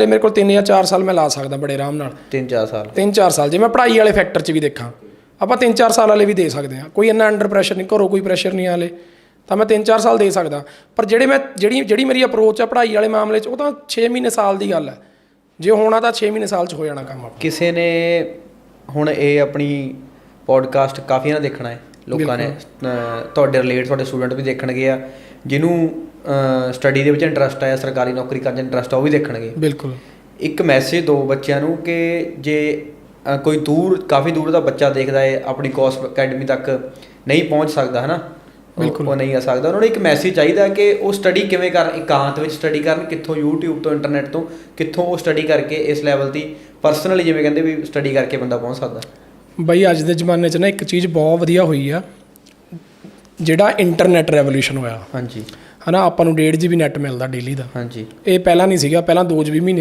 ਤੇ ਮੇਰੇ ਕੋਲ 3 ਜਾਂ 4 ਸਾਲ ਮੈਂ ਲਾ ਸਕਦਾ ਬੜੇ ਆਰਾਮ ਨਾਲ। 3-4 ਸਾਲ। 3-4 ਸਾਲ ਜੇ ਮੈਂ ਪੜ੍ਹਾਈ ਵਾਲੇ ਫੈਕਟਰ 'ਚ ਵੀ ਦੇਖਾਂ ਆਪਾਂ 3-4 ਸਾਲ ਵਾਲੇ ਵੀ ਦੇ ਸਕਦੇ ਹਾਂ। ਕੋਈ ਇੰਨਾ ਅੰਡਰ ਪ੍ਰੈਸ਼ਰ ਨਹੀਂ ਘਰੋਂ ਕੋਈ ਪ੍ਰੈਸ਼ਰ ਨਹੀਂ ਆਲੇ ਤਾਂ ਮੈਂ 3-4 ਸਾਲ ਦੇ ਸਕਦਾ। ਪਰ ਜਿਹੜੇ ਮੈਂ ਜਿਹੜੀ ਜਿਹੜੀ ਮੇਰੀ ਅਪਰੋਚ ਆ ਪੜ੍ਹਾਈ ਵਾਲੇ ਮਾਮਲੇ 'ਚ ਉਹ ਤਾਂ 6 ਮਹੀਨੇ ਸਾਲ ਦੀ ਗੱਲ ਹੈ ਜੇ ਹੋਣਾ ਤਾਂ 6 ਮਹੀਨੇ ਸਾਲ 'ਚ ਹੋ ਜਾਣਾ ਕੰਮ ਆਪਣਾ। ਕਿਸੇ ਨੇ ਹੁਣ ਇਹ ਆਪਣੀ ਪੋਡਕਾਸਟ ਕਾਫੀ ਨਾ ਦੇਖਣਾ ਹੈ। ਲੋਕਾਂ ਨੇ ਤੁਹਾਡੇ ਰਿਲੇਟ ਤੁਹਾਡੇ ਸਟੂਡੈਂਟ ਵੀ ਦੇਖਣਗੇ ਆ। ਜਿਹਨੂੰ ਸਟੱਡੀ ਦੇ ਵਿੱਚ ਇੰਟਰਸਟ ਆ ਸਰਕਾਰੀ ਨੌਕਰੀ ਕਰਨ 'ਚ ਇੰਟਰਸਟ ਆ ਉਹ ਵੀ ਦੇਖਣਗੇ। ਬਿਲਕੁਲ। ਇੱਕ ਮੈਸੇਜ ਦਿਓ ਬੱਚਿਆਂ ਨੂੰ ਕਿ ਜੇ ਕੋਈ ਦੂਰ ਕਾਫੀ ਦੂਰ ਦਾ ਬੱਚਾ ਦੇਖਦਾ ਹੈ ਆਪਣੀ ਕੋਸ ਅਕੈਡਮੀ ਤੱਕ ਨਹੀਂ ਪਹੁੰਚ ਸਕਦਾ ਹਨਾ? ਉਹ- ਉਹ ਨਹੀਂ ਆ ਸਕਦਾ। ਉਹਨਾਂ ਨੂੰ ਇੱਕ ਮੈਸੇਜ ਚਾਹੀਦਾ ਕਿ ਉਹ ਸਟੱਡੀ ਕਿਵੇਂ ਕਰਨ ਇਕਾਂਤ ਵਿੱਚ ਸਟੱਡੀ ਕਰਨ ਕਿੱਥੋਂ YouTube ਤੋਂ ਇੰਟਰਨੈਟ ਤੋਂ ਕਿੱਥੋਂ ਉਹ ਸਟੱਡੀ ਕਰਕੇ ਇਸ ਲੈਵਲ ਦੀ ਪਰਸਨਲੀ ਜਿਵੇਂ ਕਹਿੰਦੇ ਵੀ ਸਟੱਡੀ ਕਰਕੇ ਬੰਦਾ ਪਹੁੰਚ ਸਕਦਾ। ਬਈ ਅੱਜ ਦੇ ਜ਼ਮਾਨੇ 'ਚ ਨਾ ਇੱਕ ਚੀਜ਼ ਬਹੁਤ ਵਧੀਆ ਹੋਈ ਆ। ਜਿਹੜਾ ਇੰਟਰਨੈਟ ਰੈਵੋਲੂਸ਼ਨ ਹੋਇਆ। ਹਾਂਜੀ। ਹਨਾ ਆਪਾਂ ਨੂੰ 1.5 GB ਨੈਟ ਮਿਲਦਾ ਡੇਲੀ ਦਾ। ਹਾਂਜੀ। ਇਹ ਪਹਿਲਾਂ ਨਹੀਂ ਸੀਗਾ ਪਹਿਲਾਂ 2 GB ਮਹੀਨੇ